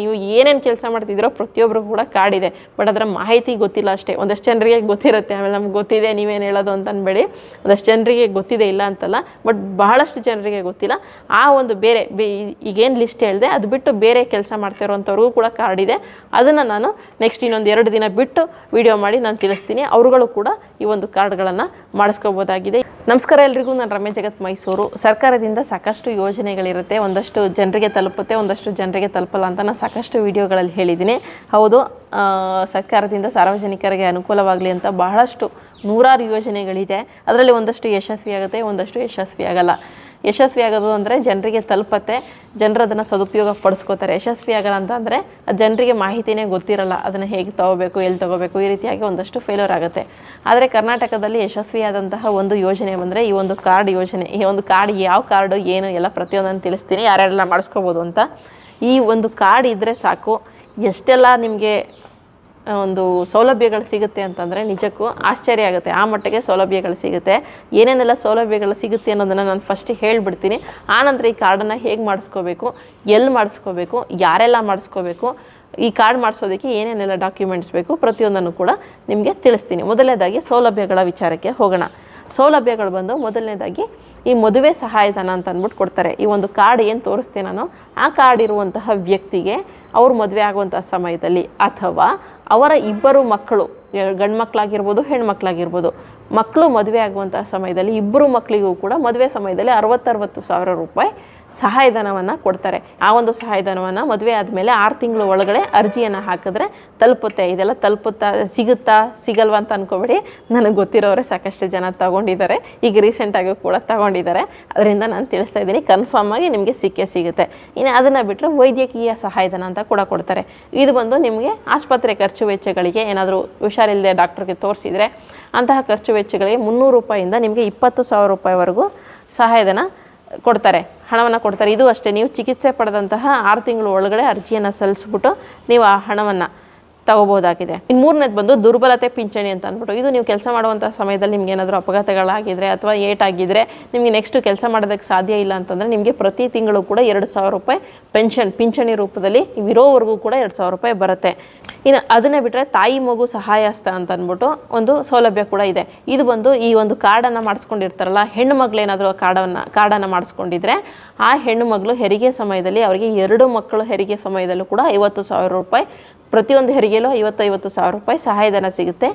ನೀವು ಏನೇನು ಕೆಲಸ ಮಾಡ್ತಿದ್ದೀರೋ ಪ್ರತಿಯೊಬ್ಬರು ಕೂಡ ಕಾರ್ಡ್ ಇದೆ. ಬಟ್ ಅದರ ಮಾಹಿತಿ ಗೊತ್ತಿಲ್ಲ ಅಷ್ಟೇ. ಒಂದಷ್ಟು ಜನರಿಗೆ ಗೊತ್ತಿರುತ್ತೆ. ಆಮೇಲೆ ನಮ್ಗೆ ಗೊತ್ತಿದೆ, ನೀವೇನು ಹೇಳೋದು ಅಂತ ಅನ್ಬೇಡಿ. ಒಂದಷ್ಟು ಜನರಿಗೆ ಗೊತ್ತಿದೆ ಇಲ್ಲ ಅಂತಲ್ಲ. ಬಟ್ ಬಹಳಷ್ಟು ಜನರಿಗೆ ಗೊತ್ತಿಲ್ಲ. ಆ ಒಂದು ಬೇರೆ, ಬೇ, ಈಗೇನು ಲಿಸ್ಟ್ ಹೇಳಿದೆ, ಅದು ಬಿಟ್ಟು ಬೇರೆ ಕೆಲಸ ಮಾಡ್ತಿರೋಂಥವ್ರಿಗೂ ಕೂಡ ಕಾರ್ಡ್ ಇದೆ. ಅದನ್ನು ನಾನು ನೆಕ್ಸ್ಟ್ ಇನ್ನೊಂದು ಎರಡು ದಿನ ಬಿಟ್ಟು ವಿಡಿಯೋ ಮಾಡಿ ನಾನು ತಿಳಿಸ್ತೀನಿ. ಅವರುಗಳು ಕೂಡ ಈ ಒಂದು ಕಾರ್ಡ್ಗಳನ್ನು ಮಾಡಿಸ್ಕೋಬೋದಾಗಿದೆ. ನಮಸ್ಕಾರ ಎಲ್ರಿಗೂ. ನಾನು ರಮೇಶ್ ಜಗತ್ ಮೈಸೂರು. ಸರ್ಕಾರದಿಂದ ಸಾಕಷ್ಟು ಯೋಜನೆಗಳಿರುತ್ತೆ. ಒಂದಷ್ಟು ಜನರಿಗೆ ತಲುಪುತ್ತೆ, ಒಂದಷ್ಟು ಜನರಿಗೆ ತಲುಪಲ್ಲ ಅಂತ ನಾನು ಸಾಕಷ್ಟು ವಿಡಿಯೋಗಳಲ್ಲಿ ಹೇಳಿದ್ದೀನಿ. ಹೌದು ಸರ್ಕಾರದಿಂದ ಸಾರ್ವಜನಿಕರಿಗೆ ಅನುಕೂಲವಾಗಲಿ ಅಂತ ಬಹಳಷ್ಟು ನೂರಾರು ಯೋಜನೆಗಳಿದೆ. ಅದರಲ್ಲಿ ಒಂದಷ್ಟು ಯಶಸ್ವಿ ಆಗುತ್ತೆ, ಒಂದಷ್ಟು ಯಶಸ್ವಿ ಆಗಲ್ಲ. ಯಶಸ್ವಿ ಆಗೋದು ಅಂದರೆ ಜನರಿಗೆ ತಲುಪತ್ತೆ, ಜನರು ಅದನ್ನು ಸದುಪಯೋಗ ಪಡಿಸ್ಕೋತಾರೆ. ಯಶಸ್ವಿ ಆಗಲ್ಲ ಅಂತ ಅಂದರೆ ಜನರಿಗೆ ಮಾಹಿತಿನೇ ಗೊತ್ತಿರಲ್ಲ, ಅದನ್ನು ಹೇಗೆ ತಗೋಬೇಕು, ಎಲ್ಲಿ ತಗೋಬೇಕು, ಈ ರೀತಿಯಾಗಿ ಒಂದಷ್ಟು ಫೇಲ್ಯೂರ್ ಆಗುತ್ತೆ. ಆದರೆ ಕರ್ನಾಟಕದಲ್ಲಿ ಯಶಸ್ವಿಯಾದಂತಹ ಒಂದು ಯೋಜನೆ ಬಂದರೆ ಈ ಒಂದು ಕಾರ್ಡ್ ಯೋಜನೆ. ಈ ಒಂದು ಕಾರ್ಡ್, ಯಾವ ಕಾರ್ಡು, ಏನು ಎಲ್ಲ ಪ್ರತಿಯೊಂದನ್ನು ತಿಳಿಸ್ತೀನಿ. ಯಾರ್ಯಾರೆಲ್ಲ ಮಾಡಿಸ್ಕೋಬೋದು ಅಂತ. ಈ ಒಂದು ಕಾರ್ಡ್ ಇದ್ದರೆ ಸಾಕು. ಎಷ್ಟೆಲ್ಲ ನಿಮಗೆ ಒಂದು ಸೌಲಭ್ಯಗಳು ಸಿಗುತ್ತೆ ಅಂತಂದರೆ ನಿಜಕ್ಕೂ ಆಶ್ಚರ್ಯ ಆಗುತ್ತೆ. ಆ ಮಟ್ಟಿಗೆ ಸೌಲಭ್ಯಗಳು ಸಿಗುತ್ತೆ. ಏನೇನೆಲ್ಲ ಸೌಲಭ್ಯಗಳು ಸಿಗುತ್ತೆ ಅನ್ನೋದನ್ನು ನಾನು ಫಸ್ಟ್ ಹೇಳಿಬಿಡ್ತೀನಿ. ಆನಂತರ ಈ ಕಾರ್ಡನ್ನು ಹೇಗೆ ಮಾಡಿಸ್ಕೋಬೇಕು ಎಲ್ಲಿ ಮಾಡಿಸ್ಕೋಬೇಕು, ಯಾರೆಲ್ಲ ಮಾಡಿಸ್ಕೋಬೇಕು, ಈ ಕಾರ್ಡ್ ಮಾಡಿಸೋದಕ್ಕೆ ಏನೇನೆಲ್ಲ ಡಾಕ್ಯುಮೆಂಟ್ಸ್ ಬೇಕು ಪ್ರತಿಯೊಂದನ್ನು ಕೂಡ ನಿಮಗೆ ತಿಳಿಸ್ತೀನಿ. ಮೊದಲನೇದಾಗಿ ಸೌಲಭ್ಯಗಳ ವಿಚಾರಕ್ಕೆ ಹೋಗೋಣ. ಸೌಲಭ್ಯಗಳು ಬಂದು ಮೊದಲನೇದಾಗಿ ಈ ಮದುವೆ ಸಹಾಯಧನ ಅಂತ ಅಂದ್ಬಿಟ್ಟು ಕೊಡ್ತಾರೆ. ಈ ಒಂದು ಕಾರ್ಡ್ ಏನು ತೋರಿಸ್ತೀನಿ ನಾನು? ಆ ಕಾರ್ಡ್ ಇರುವಂತಹ ವ್ಯಕ್ತಿಗೆ ಅವ್ರು ಮದುವೆ ಆಗುವಂತಹ ಸಮಯದಲ್ಲಿ ಅಥವಾ ಅವರ ಇಬ್ಬರು ಮಕ್ಕಳು ಗಂಡು ಮಕ್ಕಳಾಗಿರ್ಬೋದು ಹೆಣ್ಮಕ್ಳಾಗಿರ್ಬೋದು, ಮಕ್ಕಳು ಮದುವೆ ಆಗುವಂತಹ ಸಮಯದಲ್ಲಿ ಇಬ್ಬರು ಮಕ್ಕಳಿಗೂ ಕೂಡ ಮದುವೆ ಸಮಯದಲ್ಲಿ ಅರವತ್ತರವತ್ತು ಸಾವಿರ ರೂಪಾಯಿ ಸಹಾಯಧನವನ್ನು ಕೊಡ್ತಾರೆ. ಆ ಒಂದು ಸಹಾಯಧನವನ್ನು ಮದುವೆ ಆದಮೇಲೆ ಆರು ತಿಂಗಳು ಒಳಗಡೆ ಅರ್ಜಿಯನ್ನು ಹಾಕಿದ್ರೆ ತಲುಪುತ್ತೆ. ಇದೆಲ್ಲ ತಲುಪುತ್ತಾ, ಸಿಗುತ್ತಾ, ಸಿಗಲ್ವಾ ಅಂತ ಅನ್ಕೋಬೇಡಿ. ನನಗೆ ಗೊತ್ತಿರೋರೆ ಸಾಕಷ್ಟು ಜನ ತಗೊಂಡಿದ್ದಾರೆ. ಈಗ ರೀಸೆಂಟಾಗಿ ಕೂಡ ತಗೊಂಡಿದ್ದಾರೆ. ಅದರಿಂದ ನಾನು ತಿಳಿಸ್ತಾ ಇದ್ದೀನಿ. ಕನ್ಫರ್ಮ್ ಆಗಿ ನಿಮಗೆ ಸಿಕ್ಕೇ ಸಿಗುತ್ತೆ. ಇನ್ನು ಅದನ್ನು ಬಿಟ್ಟರೆ ವೈದ್ಯಕೀಯ ಸಹಾಯಧನ ಅಂತ ಕೂಡ ಕೊಡ್ತಾರೆ. ಇದು ಬಂದು ನಿಮಗೆ ಆಸ್ಪತ್ರೆ ಖರ್ಚು ವೆಚ್ಚಗಳಿಗೆ ಏನಾದರೂ ಹುಷಾರಿಲ್ಲದೆ ಡಾಕ್ಟ್ರಿಗೆ ತೋರಿಸಿದರೆ ಅಂತಹ ಖರ್ಚು ವೆಚ್ಚಗಳಿಗೆ ಮುನ್ನೂರು ರೂಪಾಯಿಂದ ನಿಮಗೆ ಇಪ್ಪತ್ತು ಸಾವಿರ ರೂಪಾಯಿವರೆಗೂ ಸಹಾಯಧನ ಕೊಡ್ತಾರೆ. ಹಣವನ್ನು ಕೊಡ್ತಾರೆ. ಇದು ಅಷ್ಟೇ. ನೀವು ಚಿಕಿತ್ಸೆ ಪಡೆದಂತಹ ಆರು ತಿಂಗಳು ಒಳಗಡೆ ಅರ್ಜಿಯನ್ನು ಸಲ್ಲಿಸ್ಬಿಟ್ಟು ನೀವು ಆ ಹಣವನ್ನು ತಗೋಬೋದಾಗಿದೆ ಇನ್ನು ಮೂರನೇದು ಬಂದು ದುರ್ಬಲತೆ ಪಿಂಚಣಿ ಅಂತ ಅಂದ್ಬಿಟ್ಟು, ಇದು ನೀವು ಕೆಲಸ ಮಾಡುವಂಥ ಸಮಯದಲ್ಲಿ ನಿಮ್ಗೆ ಏನಾದರೂ ಅಪಘಾತಗಳಾಗಿದ್ರೆ ಅಥವಾ ಏಟಾಗಿದ್ದರೆ ನಿಮಗೆ ನೆಕ್ಸ್ಟ್ ಕೆಲಸ ಮಾಡೋದಕ್ಕೆ ಸಾಧ್ಯ ಇಲ್ಲ ಅಂತಂದರೆ ನಿಮಗೆ ಪ್ರತಿ ತಿಂಗಳು ಕೂಡ ಎರಡು ಸಾವಿರ ರೂಪಾಯಿ ಪೆನ್ಷನ್ ಪಿಂಚಣಿ ರೂಪದಲ್ಲಿ ಇರೋವರೆಗೂ ಕೂಡ ಎರಡು ಸಾವಿರ ರೂಪಾಯಿ ಬರುತ್ತೆ. ಇನ್ನು ಅದನ್ನೇ ಬಿಟ್ಟರೆ ತಾಯಿ ಮಗು ಸಹಾಯಸ್ತ ಅಂತ ಅಂದ್ಬಿಟ್ಟು ಒಂದು ಸೌಲಭ್ಯ ಕೂಡ ಇದೆ. ಇದು ಬಂದು ಈ ಒಂದು ಕಾರ್ಡನ್ನು ಮಾಡಿಸ್ಕೊಂಡಿರ್ತಾರಲ್ಲ, ಹೆಣ್ಣು ಮಗಳೇನಾದರೂ ಕಾರ್ಡನ್ನು ಕಾರ್ಡನ್ನು ಮಾಡಿಸ್ಕೊಂಡಿದ್ರೆ ಆ ಹೆಣ್ಣು ಮಗಳು ಹೆರಿಗೆ ಸಮಯದಲ್ಲಿ, ಅವರಿಗೆ ಎರಡು ಮಕ್ಕಳು ಹೆರಿಗೆ ಸಮಯದಲ್ಲೂ ಕೂಡ ಐವತ್ತು ಸಾವಿರ ರೂಪಾಯಿ ಪ್ರತಿಯೊಂದು ಹೆರಿಗೆಯಲ್ಲೂ ಐವತ್ತೈವತ್ತು ಸಾವಿರ ರೂಪಾಯಿ ಸಹಾಯಧನ ಸಿಗುತ್ತೆ.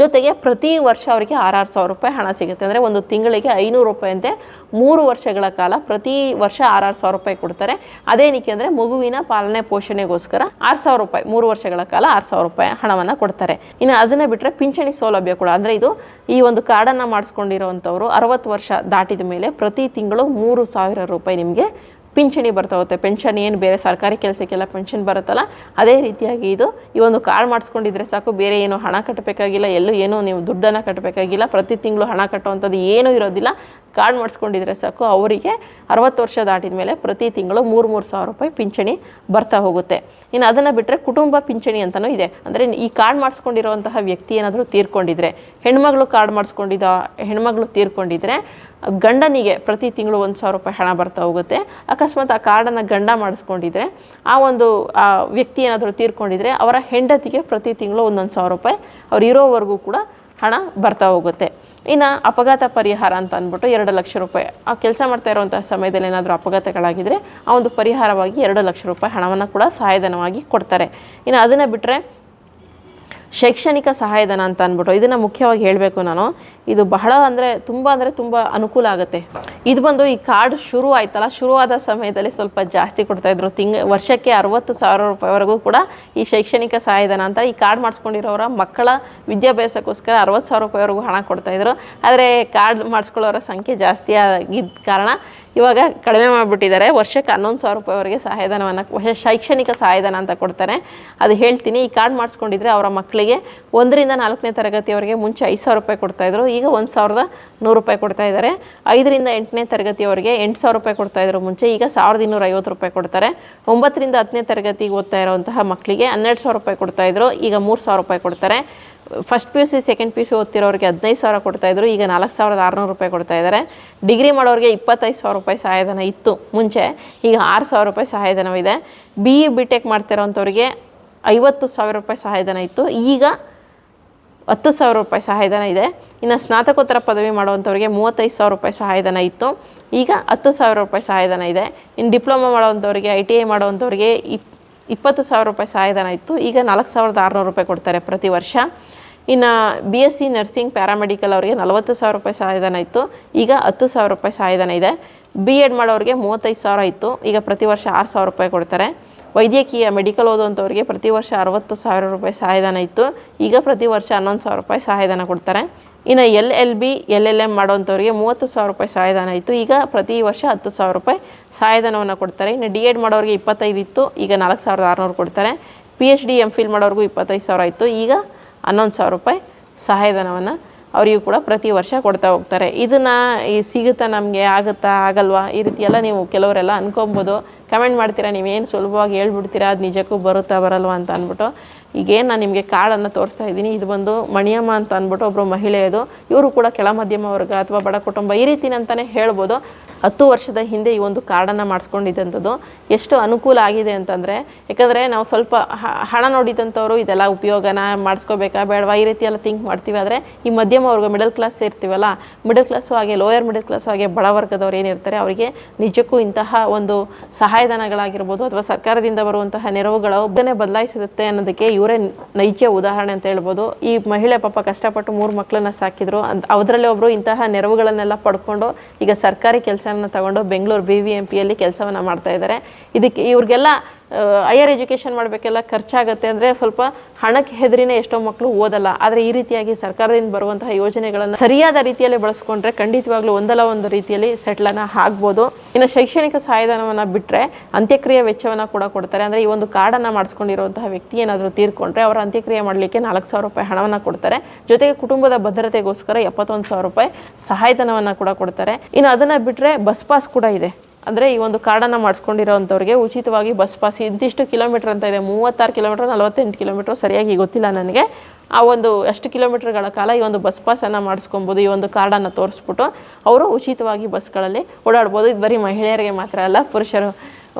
ಜೊತೆಗೆ ಪ್ರತಿ ವರ್ಷ ಅವರಿಗೆ ಆರಾರು ಸಾವಿರ ರೂಪಾಯಿ ಹಣ ಸಿಗುತ್ತೆ. ಅಂದರೆ ಒಂದು ತಿಂಗಳಿಗೆ ಐನೂರು ರೂಪಾಯಿಯಂತೆ ಮೂರು ವರ್ಷಗಳ ಕಾಲ ಪ್ರತಿ ವರ್ಷ ಆರಾರು ಸಾವಿರ ರೂಪಾಯಿ ಕೊಡ್ತಾರೆ. ಅದೇನಕ್ಕೆ ಅಂದರೆ ಮಗುವಿನ ಪಾಲನೆ ಪೋಷಣೆಗೋಸ್ಕರ ಆರು ಸಾವಿರ ರೂಪಾಯಿ, ಮೂರು ವರ್ಷಗಳ ಕಾಲ ಆರು ಸಾವಿರ ರೂಪಾಯಿ ಹಣವನ್ನು ಕೊಡ್ತಾರೆ. ಇನ್ನು ಅದನ್ನು ಬಿಟ್ಟರೆ ಪಿಂಚಣಿ ಸೌಲಭ್ಯ ಕೂಡ, ಅಂದರೆ ಇದು ಈ ಒಂದು ಕಾರ್ಡನ್ನು ಮಾಡಿಸ್ಕೊಂಡಿರೋವಂಥವ್ರು ಅರವತ್ತು ವರ್ಷ ದಾಟಿದ ಮೇಲೆ ಪ್ರತಿ ತಿಂಗಳು ಮೂರು ಸಾವಿರ ರೂಪಾಯಿ ನಿಮಗೆ ಪಿಂಚಣಿ ಬರ್ತಾ ಹೋಗುತ್ತೆ ಪೆನ್ಷನ್ ಏನು ಬೇರೆ ಸರ್ಕಾರಿ ಕೆಲಸಕ್ಕೆಲ್ಲ ಪೆನ್ಷನ್ ಬರುತ್ತಲ್ಲ, ಅದೇ ರೀತಿಯಾಗಿ ಇದು. ಈ ಒಂದು ಕಾರ್ಡ್ ಮಾಡಿಸ್ಕೊಂಡಿದ್ರೆ ಸಾಕು, ಬೇರೆ ಏನು ಹಣ ಕಟ್ಟಬೇಕಾಗಿಲ್ಲ ಎಲ್ಲೂ ಏನೂ ನೀವು ದುಡ್ಡನ್ನು ಕಟ್ಟಬೇಕಾಗಿಲ್ಲ ಪ್ರತಿ ತಿಂಗಳು ಹಣ ಕಟ್ಟುವಂಥದ್ದು ಏನೂ ಇರೋದಿಲ್ಲ. ಕಾರ್ಡ್ ಮಾಡಿಸ್ಕೊಂಡಿದ್ರೆ ಸಾಕು, ಅವರಿಗೆ ಅರವತ್ತು ವರ್ಷ ದಾಟಿದ ಮೇಲೆ ಪ್ರತಿ ತಿಂಗಳು ಮೂರು ಮೂರು ಸಾವಿರ ರೂಪಾಯಿ ಪಿಂಚಣಿ ಬರ್ತಾ ಹೋಗುತ್ತೆ. ಇನ್ನು ಅದನ್ನು ಬಿಟ್ಟರೆ ಕುಟುಂಬ ಪಿಂಚಣಿ ಅಂತಲೂ ಇದೆ. ಅಂದರೆ ಈ ಕಾರ್ಡ್ ಮಾಡಿಸ್ಕೊಂಡಿರುವಂತಹ ವ್ಯಕ್ತಿ ಏನಾದರೂ ತೀರ್ಕೊಂಡಿದ್ರೆ, ಹೆಣ್ಮಗಳು ಕಾರ್ಡ್ ಮಾಡಿಸ್ಕೊಂಡಿದ್ದ ಹೆಣ್ಮಗಳು ತೀರ್ಕೊಂಡಿದ್ರೆ, ಗಂಡನಿಗೆ ಪ್ರತಿ ತಿಂಗಳು ಒಂದು ಸಾವಿರ ರೂಪಾಯಿ ಹಣ ಬರ್ತಾ ಹೋಗುತ್ತೆ. ಅಕಸ್ಮಾತ್ ಆ ಕಾರ್ಡನ್ನು ಗಂಡ ಮಾಡಿಸ್ಕೊಂಡಿದ್ರೆ, ಆ ಒಂದು, ಆ ವ್ಯಕ್ತಿ ಏನಾದರೂ ತೀರ್ಕೊಂಡಿದ್ರೆ ಅವರ ಹೆಂಡತಿಗೆ ಪ್ರತಿ ತಿಂಗಳು ಒಂದೊಂದು ಸಾವಿರ ರೂಪಾಯಿ, ಅವ್ರು ಇರೋವರೆಗೂ ಕೂಡ ಹಣ ಬರ್ತಾ ಹೋಗುತ್ತೆ. ಇನ್ನು ಅಪಘಾತ ಪರಿಹಾರ ಅಂತ ಅಂದ್ಬಿಟ್ಟು ಎರಡು ಲಕ್ಷ ರೂಪಾಯಿ. ಆ ಕೆಲಸ ಮಾಡ್ತಾ ಇರುವಂಥ ಸಮಯದಲ್ಲಿ ಏನಾದರೂ ಅಪಘಾತಗಳಾಗಿದ್ದರೆ ಆ ಒಂದು ಪರಿಹಾರವಾಗಿ ಎರಡು ಲಕ್ಷ ರೂಪಾಯಿ ಹಣವನ್ನು ಕೂಡ ಸಹಾಯಧನವಾಗಿ ಕೊಡ್ತಾರೆ. ಇನ್ನು ಅದನ್ನು ಬಿಟ್ಟರೆ ಶೈಕ್ಷಣಿಕ ಸಹಾಯಧನ ಅಂತ ಅಂದ್ಬಿಟ್ಟು ಇದನ್ನು ಮುಖ್ಯವಾಗಿ ಹೇಳಬೇಕು ನಾನು. ಇದು ಬಹಳ ಅಂದರೆ ತುಂಬ ಅಂದರೆ ತುಂಬ ಅನುಕೂಲ ಆಗುತ್ತೆ. ಇದು ಬಂದು ಈ ಕಾರ್ಡ್ ಶುರು ಆಯ್ತಲ್ಲ, ಶುರುವಾದ ಸಮಯದಲ್ಲಿ ಸ್ವಲ್ಪ ಜಾಸ್ತಿ ಕೊಡ್ತಾಯಿದ್ರು ತಿಂಗ್, ವರ್ಷಕ್ಕೆ ಅರವತ್ತು ಸಾವಿರ ರೂಪಾಯಿವರೆಗೂ ಕೂಡ ಈ ಶೈಕ್ಷಣಿಕ ಸಹಾಯಧನ ಅಂತ ಈ ಕಾರ್ಡ್ ಮಾಡಿಸ್ಕೊಂಡಿರೋರ ಮಕ್ಕಳ ವಿದ್ಯಾಭ್ಯಾಸಕ್ಕೋಸ್ಕರ ಅರವತ್ತು ಸಾವಿರ ರೂಪಾಯಿವರೆಗೂ ಹಣ ಕೊಡ್ತಾಯಿದ್ರು ಆದರೆ ಕಾರ್ಡ್ ಮಾಡಿಸ್ಕೊಳ್ಳೋರ ಸಂಖ್ಯೆ ಜಾಸ್ತಿ ಆಗಿದ್ದ ಕಾರಣ ಇವಾಗ ಕಡಿಮೆ ಮಾಡಿಬಿಟ್ಟಿದ್ದಾರೆ. ವರ್ಷಕ್ಕೆ ಹನ್ನೊಂದು ಸಾವಿರ ರೂಪಾಯಿವರೆಗೆ ಸಹಾಯಧನವನ್ನು ಶೈಕ್ಷಣಿಕ ಸಹಾಯಧನ ಅಂತ ಕೊಡ್ತಾರೆ ಅದು ಹೇಳ್ತೀನಿ. ಈ ಕಾರ್ಡ್ ಮಾಡಿಸ್ಕೊಂಡಿದ್ರೆ ಅವರ ಮಕ್ಕಳಿಗೆ ಒಂದರಿಂದ ನಾಲ್ಕನೇ ತರಗತಿಯವರೆಗೆ ಮುಂಚೆ ಐದು ಸಾವಿರ ರೂಪಾಯಿ ಕೊಡ್ತಾಯಿದ್ರು ಈಗ ಒಂದು ಸಾವಿರದ ನೂರು ರೂಪಾಯಿ ಕೊಡ್ತಾ ಇದ್ದಾರೆ. ಐದರಿಂದ ಎಂಟನೇ ತರಗತಿಯವರಿಗೆ ಎಂಟು ಸಾವಿರ ರೂಪಾಯಿ ಕೊಡ್ತಾಯಿದ್ರು ಮುಂಚೆ. ಈಗ ಸಾವಿರದ ಇನ್ನೂರ ಐವತ್ತು ರೂಪಾಯಿ ಕೊಡ್ತಾರೆ. ಒಂಬತ್ತರಿಂದ ಹತ್ತನೇ ತರಗತಿಗೆ ಓದ್ತಾ ಇರೋವಂತಹ ಮಕ್ಕಳಿಗೆ ಹನ್ನೆರಡು ಸಾವಿರ ರೂಪಾಯಿ ಕೊಡ್ತಾಯಿದ್ರು ಈಗ ಮೂರು ಸಾವಿರ ರೂಪಾಯಿ ಕೊಡ್ತಾರೆ. First P U C, second P U C ಓದ್ತಿರೋರಿಗೆ ಹದಿನೈದು ಸಾವಿರ ಕೊಡ್ತಾಯಿದ್ರು ಈಗ ನಾಲ್ಕು ಸಾವಿರದ ಆರುನೂರು ರೂಪಾಯಿ ಕೊಡ್ತಾಯಿದ್ದಾರೆ ಡಿಗ್ರಿ ಮಾಡೋರಿಗೆ ಇಪ್ಪತ್ತೈದು ಸಾವಿರ ರೂಪಾಯಿ ಸಹಾಯಧನ ಇತ್ತು ಮುಂಚೆ, ಈಗ ಆರು ಸಾವಿರ ರೂಪಾಯಿ ಸಹಾಯಧನವಿದೆ. ಬಿ ಇ ಬಿ ಟೆಕ್ ಮಾಡ್ತಿರೋಂಥವ್ರಿಗೆ ಐವತ್ತು ಸಾವಿರ ರೂಪಾಯಿ ಸಹಾಯಧನ ಇತ್ತು. ಈಗ ಹತ್ತು ಸಾವಿರ ರೂಪಾಯಿ ಸಹಾಯಧನ ಇದೆ. ಇನ್ನು ಸ್ನಾತಕೋತ್ತರ ಪದವಿ ಮಾಡುವಂಥವ್ರಿಗೆ ಮೂವತ್ತೈದು ಸಾವಿರ ರೂಪಾಯಿ ಸಹಾಯಧನ ಇತ್ತು. ಈಗ ಹತ್ತು ಸಾವಿರ ರೂಪಾಯಿ ಸಹಾಯಧನ ಇದೆ. ಇನ್ನು ಡಿಪ್ಲೊಮಾ ಮಾಡುವಂಥವ್ರಿಗೆ, ಐ ಟಿ ಐ ಮಾಡುವಂಥವ್ರಿಗೆ ಇಪ್, ಇಪ್ಪತ್ತು ಸಾವಿರ ರೂಪಾಯಿ ಸಹಾಯಧನ ಇತ್ತು. ಈಗ ನಾಲ್ಕು ಸಾವಿರದ ಆರುನೂರು ರೂಪಾಯಿ ಕೊಡ್ತಾರೆ ಪ್ರತಿ ವರ್ಷ. ಇನ್ನು B S C nursing paramedical ಅವರಿಗೆ ನಲವತ್ತು ಸಾವಿರ ರೂಪಾಯಿ ಸಹಾಯಧನ ಇತ್ತು. ಈಗ ಹತ್ತು ಸಾವಿರ ರೂಪಾಯಿ ಸಹಾಯಧನ ಇದೆ. ಬಿ ಎಡ್ ಮಾಡೋರಿಗೆ ಮೂವತ್ತೈದು ಸಾವಿರ ಇತ್ತು. ಈಗ ಪ್ರತಿ ವರ್ಷ ಆರು ಸಾವಿರ ರೂಪಾಯಿ ಕೊಡ್ತಾರೆ. ವೈದ್ಯಕೀಯ ಮೆಡಿಕಲ್ ಓದುವಂಥವ್ರಿಗೆ ಪ್ರತಿ ವರ್ಷ ಅರವತ್ತು ಸಾವಿರ ರೂಪಾಯಿ ಸಹಾಯಧನ ಇತ್ತು. ಈಗ ಪ್ರತಿ ವರ್ಷ ಹನ್ನೊಂದು ಸಾವಿರ ರೂಪಾಯಿ ಸಹಾಯಧನ ಕೊಡ್ತಾರೆ. ಇನ್ನು L L B L L M ಮಾಡೋವಂಥವ್ರಿಗೆ ಮೂವತ್ತು ಸಾವಿರ ರೂಪಾಯಿ ಸಹಾಯಧನ ಇತ್ತು. ಈಗ ಪ್ರತಿ ವರ್ಷ ಹತ್ತು ಸಾವಿರ ರೂಪಾಯಿ ಸಹಾಯಧನವನ್ನು ಕೊಡ್ತಾರೆ. ಇನ್ನು ಡಿ ಎಡ್ ಮಾಡೋರಿಗೆ ಇಪ್ಪತ್ತೈದು ಇತ್ತು. ಈಗ ನಾಲ್ಕು ಸಾವಿರದ ಆರುನೂರು ಕೊಡ್ತಾರೆ. P H D M phil ಮಾಡೋರಿಗೂ ಇಪ್ಪತ್ತೈದು ಸಾವಿರ ಇತ್ತು. ಈಗ ಹನ್ನೊಂದು ಸಾವಿರ ರೂಪಾಯಿ ಸಹಾಯಧನವನ್ನು ಅವರಿಗೂ ಕೂಡ ಪ್ರತಿ ವರ್ಷ ಕೊಡ್ತಾ ಹೋಗ್ತಾರೆ. ಇದನ್ನು ಈ ಸಿಗುತ್ತಾ ನಮಗೆ, ಆಗುತ್ತಾ, ಆಗಲ್ವಾ? ಈ ರೀತಿ ಎಲ್ಲ ನೀವು ಕೆಲವರೆಲ್ಲ ಅನ್ಕೊಬೋದು. ಕಮೆಂಟ್ ಮಾಡ್ತೀರಾ, ನೀವೇನು ಸುಲಭವಾಗಿ ಹೇಳ್ಬಿಡ್ತೀರಾ, ಅದು ನಿಜಕ್ಕೂ ಬರುತ್ತಾ, ಬರಲ್ವಾ ಅಂತ ಅಂದ್ಬಿಟ್ಟು. ಈಗೇನು ನಾನು ನಿಮಗೆ ಕಾರ್ಡನ್ನು ತೋರಿಸ್ತಾ ಇದ್ದೀನಿ. ಇದು ಬಂದು ಮಣಿಯಮ್ಮ ಅಂತ ಅಂದ್ಬಿಟ್ಟು ಒಬ್ಬರು ಮಹಿಳೆಯದು. ಇವರು ಕೂಡ ಕೆಳ ಮಧ್ಯಮ ವರ್ಗ ಅಥವಾ ಬಡ ಕುಟುಂಬ ಈ ರೀತಿನಂತಲೇ ಹೇಳ್ಬೋದು. ಹತ್ತು ವರ್ಷದ ಹಿಂದೆ ಈ ಒಂದು ಕಾರ್ಡನ್ನು ಮಾಡಿಸ್ಕೊಂಡಿದ್ದಂಥದ್ದು ಎಷ್ಟು ಅನುಕೂಲ ಆಗಿದೆ ಅಂತಂದರೆ, ಯಾಕಂದರೆ ನಾವು ಸ್ವಲ್ಪ ಹಣ ನೋಡಿದಂಥವ್ರು ಇದೆಲ್ಲ ಉಪಯೋಗನ ಮಾಡಿಸ್ಕೋಬೇಕಾ ಬೇಡವಾ ಈ ರೀತಿ ಎಲ್ಲ ಥಿಂಕ್ ಮಾಡ್ತೀವಿ. ಆದರೆ ಈ ಮಧ್ಯಮ ವರ್ಗ ಮಿಡಲ್ ಕ್ಲಾಸ್ ಇರ್ತೀವಲ್ಲ ಮಿಡಲ್ ಕ್ಲಾಸು ಹಾಗೆ ಲೋಯರ್ ಮಿಡಲ್ ಕ್ಲಾಸು ಹಾಗೆ ಬಡ ವರ್ಗದವ್ರು ಏನಿರ್ತಾರೆ ಅವರಿಗೆ ನಿಜಕ್ಕೂ ಇಂತಹ ಒಂದು ಸಹಾಯಧನಗಳಾಗಿರ್ಬೋದು ಅಥವಾ ಸರ್ಕಾರದಿಂದ ಬರುವಂತಹ ನೆರವುಗಳು ಒಬ್ಬನೇ ಬದಲಾಯಿಸುತ್ತೆ ಅನ್ನೋದಕ್ಕೆ ಇವರೇ ನೈಜ ಉದಾಹರಣೆ ಅಂತ ಹೇಳ್ಬೋದು. ಈ ಮಹಿಳೆ ಪಾಪ ಕಷ್ಟಪಟ್ಟು ಮೂರು ಮಕ್ಕಳನ್ನ ಸಾಕಿದ್ರು ಅದರಲ್ಲಿ ಒಬ್ಬರು ಇಂತಹ ನೆರವುಗಳನ್ನೆಲ್ಲ ಪಡ್ಕೊಂಡು ಈಗ ಸರ್ಕಾರಿ ಕೆಲಸನ ತಗೊಂಡು ಬೆಂಗಳೂರು ಬಿ ವಿ ಎಂ ಪಿಯಲ್ಲಿ ಕೆಲಸವನ್ನು ಮಾಡ್ತಾ ಇದ್ದಾರೆ ಇದಕ್ಕೆ ಇವ್ರಿಗೆಲ್ಲ ಹೈಯರ್ ಎಜುಕೇಷನ್ ಮಾಡಬೇಕೆಲ್ಲ ಖರ್ಚಾಗುತ್ತೆ ಅಂದರೆ ಸ್ವಲ್ಪ ಹಣಕ್ಕೆ ಹೆದರಿನೇ ಎಷ್ಟೋ ಮಕ್ಕಳು ಓದಲ್ಲ. ಆದರೆ ಈ ರೀತಿಯಾಗಿ ಸರ್ಕಾರದಿಂದ ಬರುವಂತಹ ಯೋಜನೆಗಳನ್ನು ಸರಿಯಾದ ರೀತಿಯಲ್ಲಿ ಬಳಸ್ಕೊಂಡ್ರೆ ಖಂಡಿತವಾಗ್ಲೂ ಒಂದಲ್ಲ ಒಂದು ರೀತಿಯಲ್ಲಿ ಸೆಟ್ಲನ್ನು ಆಗ್ಬೋದು. ಇನ್ನು ಶೈಕ್ಷಣಿಕ ಸಹಾಯಧನವನ್ನು ಬಿಟ್ಟರೆ ಅಂತ್ಯಕ್ರಿಯೆ ವೆಚ್ಚವನ್ನು ಕೂಡ ಕೊಡ್ತಾರೆ. ಅಂದರೆ ಈ ಒಂದು ಕಾರ್ಡನ್ನು ಮಾಡಿಸ್ಕೊಂಡಿರುವಂತಹ ವ್ಯಕ್ತಿ ಏನಾದರೂ ತೀರ್ಕೊಂಡ್ರೆ ಅವರ ಅಂತ್ಯಕ್ರಿಯೆ ಮಾಡಲಿಕ್ಕೆ ನಾಲ್ಕು ಸಾವಿರ ರೂಪಾಯಿ ಹಣವನ್ನು ಕೊಡ್ತಾರೆ. ಜೊತೆಗೆ ಕುಟುಂಬದ ಭದ್ರತೆಗೋಸ್ಕರ ಎಪ್ಪತ್ತೊಂದು ಸಾವಿರ ರೂಪಾಯಿ ಸಹಾಯಧನವನ್ನು ಕೂಡ ಕೊಡ್ತಾರೆ. ಇನ್ನು ಅದನ್ನು ಬಿಟ್ಟರೆ ಬಸ್ ಪಾಸ್ ಕೂಡ ಇದೆ. ಅಂದರೆ ಈ ಒಂದು ಕಾರ್ಡನ್ನು ಮಾಡಿಸ್ಕೊಂಡಿರೋವಂಥವ್ರಿಗೆ ಉಚಿತವಾಗಿ ಬಸ್ ಪಾಸ್ ಇಂತಿಷ್ಟು ಕಿಲೋಮೀಟ್ರ್ ಅಂತ ಇದೆ, ಮೂವತ್ತಾರು ಕಿಲೋಮೀಟ್ರ್, ನಲವತ್ತೆಂಟು ಕಿಲೋಮೀಟ್ರ್ ಸರಿಯಾಗಿ ಗೊತ್ತಿಲ್ಲ ನನಗೆ. ಆ ಒಂದು ಎಷ್ಟು ಕಿಲೋಮೀಟ್ರ್ಗಳ ಕಾಲ ಈ ಒಂದು ಬಸ್ ಪಾಸನ್ನು ಮಾಡಿಸ್ಕೊಬೋದು, ಈ ಒಂದು ಕಾರ್ಡನ್ನು ತೋರಿಸ್ಬಿಟ್ಟು ಅವರು ಉಚಿತವಾಗಿ ಬಸ್ಗಳಲ್ಲಿ ಓಡಾಡ್ಬೋದು. ಇದು ಬರೀ ಮಹಿಳೆಯರಿಗೆ ಮಾತ್ರ ಅಲ್ಲ, ಪುರುಷರು,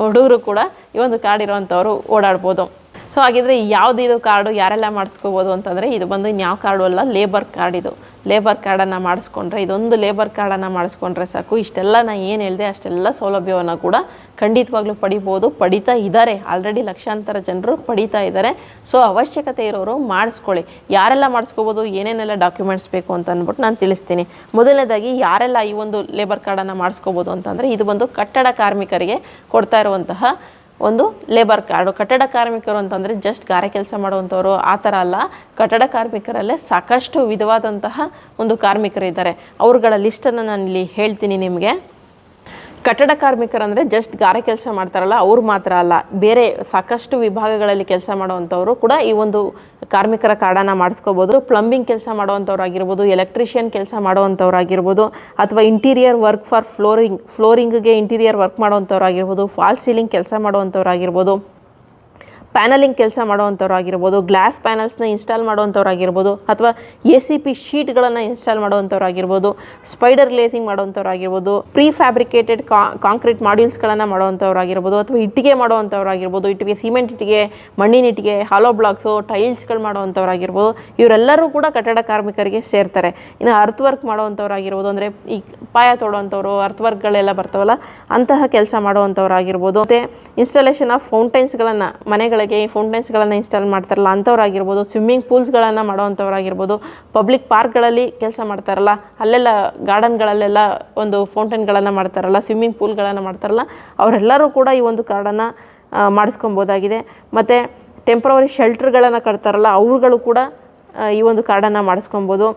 ಹುಡುಗರು ಕೂಡ ಈ ಒಂದು ಕಾರ್ಡ್ ಇರೋವಂಥವ್ರು ಓಡಾಡ್ಬೋದು. ಸೊ ಹಾಗಿದ್ರೆ ಯಾವುದು ಇದು ಕಾರ್ಡು ಯಾರೆಲ್ಲ ಮಾಡಿಸ್ಕೋಬೋದು ಅಂತಂದರೆ, ಇದು ಬಂದು ಯಾವ ಕಾರ್ಡು ಅಲ್ಲ ಲೇಬರ್ ಕಾರ್ಡ್ ಇದು. ಲೇಬರ್ ಕಾರ್ಡನ್ನು ಮಾಡಿಸ್ಕೊಂಡ್ರೆ, ಇದೊಂದು ಲೇಬರ್ ಕಾರ್ಡನ್ನು ಮಾಡಿಸ್ಕೊಂಡ್ರೆ ಸಾಕು. ಇಷ್ಟೆಲ್ಲ ನಾನು ಏನು ಹೇಳಿದೆ, ಅಷ್ಟೆಲ್ಲ ಸೌಲಭ್ಯವನ್ನು ಕೂಡ ಖಂಡಿತವಾಗ್ಲೂ ಪಡಿಬೋದು. ಪಡಿತಾ ಇದ್ದಾರೆ ಆಲ್ರೆಡಿ ಲಕ್ಷಾಂತರ ಜನರು ಪಡಿತಾ ಇದ್ದಾರೆ ಸೊ ಅವಶ್ಯಕತೆ ಇರೋರು ಮಾಡಿಸ್ಕೊಳ್ಳಿ. ಯಾರೆಲ್ಲ ಮಾಡಿಸ್ಕೋಬೋದು, ಏನೇನೆಲ್ಲ ಡಾಕ್ಯುಮೆಂಟ್ಸ್ ಬೇಕು ಅಂತ ಅಂದ್ಬಿಟ್ಟು ನಾನು ತಿಳಿಸ್ತೀನಿ. ಮೊದಲನೇದಾಗಿ, ಯಾರೆಲ್ಲ ಈ ಒಂದು ಲೇಬರ್ ಕಾರ್ಡನ್ನು ಮಾಡಿಸ್ಕೋಬೋದು ಅಂತಂದರೆ, ಇದು ಬಂದು ಕಟ್ಟಡ ಕಾರ್ಮಿಕರಿಗೆ ಕೊಡ್ತಾ ಇರುವಂತಹ ಒಂದು ಲೇಬರ್ ಕಾರ್ಡು ಕಟ್ಟಡ ಕಾರ್ಮಿಕರು ಅಂತಂದರೆ ಜಸ್ಟ್ ಗಾರೆ ಕೆಲಸ ಮಾಡುವಂಥವ್ರು, ಆ ಥರ ಅಲ್ಲ. ಕಟ್ಟಡ ಕಾರ್ಮಿಕರಲ್ಲೇ ಸಾಕಷ್ಟು ವಿಧವಾದಂತಹ ಒಂದು ಕಾರ್ಮಿಕರಿದ್ದಾರೆ. ಅವ್ರುಗಳ ಲಿಸ್ಟನ್ನು ನಾನು ಇಲ್ಲಿ ಹೇಳ್ತೀನಿ ನಿಮಗೆ. ಕಟ್ಟಡ ಕಾರ್ಮಿಕರಂದರೆ ಜಸ್ಟ್ ಗಾರೆ ಕೆಲಸ ಮಾಡ್ತಾರಲ್ಲ, ಅವ್ರು ಮಾತ್ರ ಅಲ್ಲ. ಬೇರೆ ಸಾಕಷ್ಟು ವಿಭಾಗಗಳಲ್ಲಿ ಕೆಲಸ ಮಾಡುವಂಥವರು ಕೂಡ ಈ ಒಂದು ಕಾರ್ಮಿಕರ ಕಾರ್ಡನ್ನು ಮಾಡಿಸ್ಕೋಬೋದು. ಪ್ಲಂಬಿಂಗ್ ಕೆಲಸ ಮಾಡುವಂಥವ್ರು ಆಗಿರ್ಬೋದು ಎಲೆಕ್ಟ್ರಿಷಿಯನ್ ಕೆಲಸ ಮಾಡುವಂಥವ್ರು ಆಗಿರ್ಬೋದು ಅಥವಾ ಇಂಟೀರಿಯರ್ ವರ್ಕ್ ಫಾರ್ ಫ್ಲೋರಿಂಗ್ ಫ್ಲೋರಿಂಗ್ಗೆ ಇಂಟೀರಿಯರ್ ವರ್ಕ್ ಮಾಡುವಂಥವ್ರು ಆಗಿರ್ಬೋದು ಫಾಲ್ ಸೀಲಿಂಗ್ ಕೆಲಸ ಮಾಡುವಂಥವ್ರು ಆಗಿರ್ಬೋದು ಪ್ಯಾನಲಿಂಗ್ ಕೆಲಸ ಮಾಡುವಂಥವ್ರು ಆಗಿರ್ಬೋದು ಗ್ಲಾಸ್ ಪ್ಯಾನಲ್ಸ್ನ ಇನ್ಸ್ಟಾಲ್ ಮಾಡುವಂಥವ್ರು ಆಗಿರ್ಬೋದು ಅಥವಾ ಎ ಸಿ ಪಿ ಶೀಟ್ಗಳನ್ನು ಇನ್ಸ್ಟಾಲ್ ಮಾಡುವಂಥವ್ರು ಆಗಿರ್ಬೋದು ಸ್ಪೈಡರ್ ಗ್ಲೇಸಿಂಗ್ ಮಾಡುವಂಥವ್ರು ಆಗಿರ್ಬೋದು ಪ್ರೀ ಫ್ಯಾಬ್ರಿಕೇಟೆಡ್ ಕಾಂಕ್ರೀಟ್ ಮಾಡ್ಯೂಲ್ಸ್ಗಳನ್ನು ಮಾಡುವಂಥವ್ರು ಆಗಿರ್ಬೋದು ಅಥವಾ ಇಟ್ಟಿಗೆ ಮಾಡುವಂಥವ್ರು ಆಗಿರ್ಬೋದು ಇಟ್ಟಿಗೆ ಸಿಮೆಂಟ್ ಇಟ್ಟಿಗೆ, ಮಣ್ಣಿನ ಇಟ್ಟಿಗೆ, ಹಾಲೋ ಬ್ಲಾಕ್ಸು, ಟೈಲ್ಸ್ಗಳು ಮಾಡುವಂಥವ್ರು ಆಗಿರ್ಬೋದು ಇವರೆಲ್ಲರೂ ಕೂಡ ಕಟ್ಟಡ ಕಾರ್ಮಿಕರಿಗೆ ಸೇರ್ತಾರೆ. ಇನ್ನು ಅರ್ತ್ ವರ್ಕ್ ಮಾಡುವಂಥವ್ರು ಆಗಿರ್ಬೋದು ಅಂದರೆ ಈ ಪಾಯ ತೊಡುವಂಥವ್ರು, ಅರ್ತ್ ವರ್ಕ್ಗಳೆಲ್ಲ ಬರ್ತಾವಲ್ಲ, ಅಂತಹ ಕೆಲಸ ಮಾಡುವಂಥವ್ರು ಆಗಿರ್ಬೋದು ಮತ್ತು ಇನ್ಸ್ಟಾಲೇಷನ್ ಆಫ್ ಫೌಂಟೈನ್ಸ್ಗಳನ್ನು ಮನೆಗಳಿಗೆ ಫೌಂಟೈನ್ಸ್ಗಳನ್ನು ಇನ್ಸ್ಟಾಲ್ ಮಾಡ್ತಾರಲ್ಲ, ಅಂಥವ್ರಾಗಿರ್ಬೋದು ಸ್ವಿಮ್ಮಿಂಗ್ ಪೂಲ್ಸ್ಗಳನ್ನು ಮಾಡೋವಂಥವ್ರಾಗಿರ್ಬೋದು ಪಬ್ಲಿಕ್ ಪಾರ್ಕ್ಗಳಲ್ಲಿ ಕೆಲಸ ಮಾಡ್ತಾರಲ್ಲ, ಅಲ್ಲೆಲ್ಲ ಗಾರ್ಡನ್ಗಳಲ್ಲೆಲ್ಲ ಒಂದು ಫೌಂಟೈನ್ಗಳನ್ನು ಮಾಡ್ತಾರಲ್ಲ ಸ್ವಿಮ್ಮಿಂಗ್ ಪೂಲ್ಗಳನ್ನು ಮಾಡ್ತಾರಲ್ಲ, ಅವರೆಲ್ಲರೂ ಕೂಡ ಈ ಒಂದು ಕಾರ್ಡನ್ನು ಮಾಡಿಸ್ಕೊಬೋದಾಗಿದೆ. ಮತ್ತು ಟೆಂಪ್ರವರಿ ಶೆಲ್ಟರ್ಗಳನ್ನು ಕಟ್ತಾರಲ್ಲ, ಅವ್ರುಗಳು ಕೂಡ ಈ ಒಂದು ಕಾರ್ಡನ್ನು ಮಾಡಿಸ್ಕೊಬೋದು.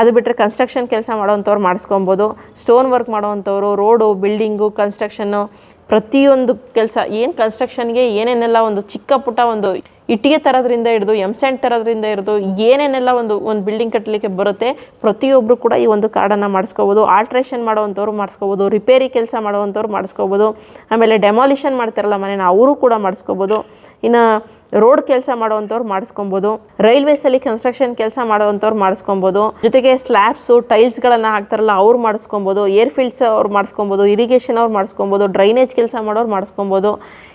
ಅದು ಬಿಟ್ಟರೆ ಕನ್ಸ್ಟ್ರಕ್ಷನ್ ಕೆಲಸ ಮಾಡೋವಂಥವ್ರು ಮಾಡಿಸ್ಕೊಬೋದು. ಸ್ಟೋನ್ ವರ್ಕ್ ಮಾಡೋವಂಥವ್ರು ರೋಡು ಬಿಲ್ಡಿಂಗು ಕನ್ಸ್ಟ್ರಕ್ಷನ್ನು ಪ್ರತಿಯೊಂದು ಕೆಲಸ ಏನು ಕನ್ಸ್ಟ್ರಕ್ಷನ್ಗೆ ಏನೇನೆಲ್ಲ ಒಂದು ಚಿಕ್ಕ ಪುಟ್ಟ ಒಂದು ಇಟ್ಟಿಗೆ ತರೋದ್ರಿಂದ ಹಿಡಿದು ಸ್ಯಾಂಡ್ ತರೋದ್ರಿಂದ ಹಿಡಿದು ಏನೇನೆಲ್ಲ ಒಂದು ಒಂದು ಬಿಲ್ಡಿಂಗ್ ಕಟ್ಟಲಿಕ್ಕೆ ಬರುತ್ತೆ ಪ್ರತಿಯೊಬ್ಬರು ಕೂಡ ಈ ಒಂದು ಕಾರ್ಡನ್ನು ಮಾಡಿಸ್ಕೋಬೋದು ಆಲ್ಟ್ರೇಷನ್ ಮಾಡೋವಂಥವ್ರು ಮಾಡಿಸ್ಕೋಬೋದು ರಿಪೇರಿ ಕೆಲಸ ಮಾಡೋವಂಥವ್ರು ಮಾಡಿಸ್ಕೋಬೋದು, ಆಮೇಲೆ ಡೆಮಾಲಿಷನ್ ಮಾಡ್ತಾರಲ್ಲ ಮನೇನ, ಅವರು ಕೂಡ ಮಾಡಿಸ್ಕೋಬೋದು, ಇನ್ನು ರೋಡ್ ಕೆಲಸ ಮಾಡುವಂಥವ್ರು ಮಾಡಿಸ್ಕೊಬೋದು ರೈಲ್ವೇಸಲ್ಲಿ ಕನ್ಸ್ಟ್ರಕ್ಷನ್ ಕೆಲಸ ಮಾಡುವಂಥವ್ರು ಮಾಡಿಸ್ಕೊಬೋದು, ಜೊತೆಗೆ ಸ್ಲ್ಯಾಬ್ಸು ಟೈಲ್ಸ್ಗಳನ್ನು ಹಾಕ್ತಾರಲ್ಲ, ಅವ್ರು ಮಾಡಿಸ್ಕೊಬೋದು ಏರ್ ಫಿಲ್ಸ್ ಅವ್ರು ಮಾಡಿಸ್ಕೊಬೋದು ಇರಿಗೇಷನ್ ಅವ್ರು ಮಾಡಿಸ್ಕೊಬೋದು ಡ್ರೈನೇಜ್ ಕೆಲಸ ಮಾಡೋರು ಮಾಡಿಸ್ಕೊಬೋದು.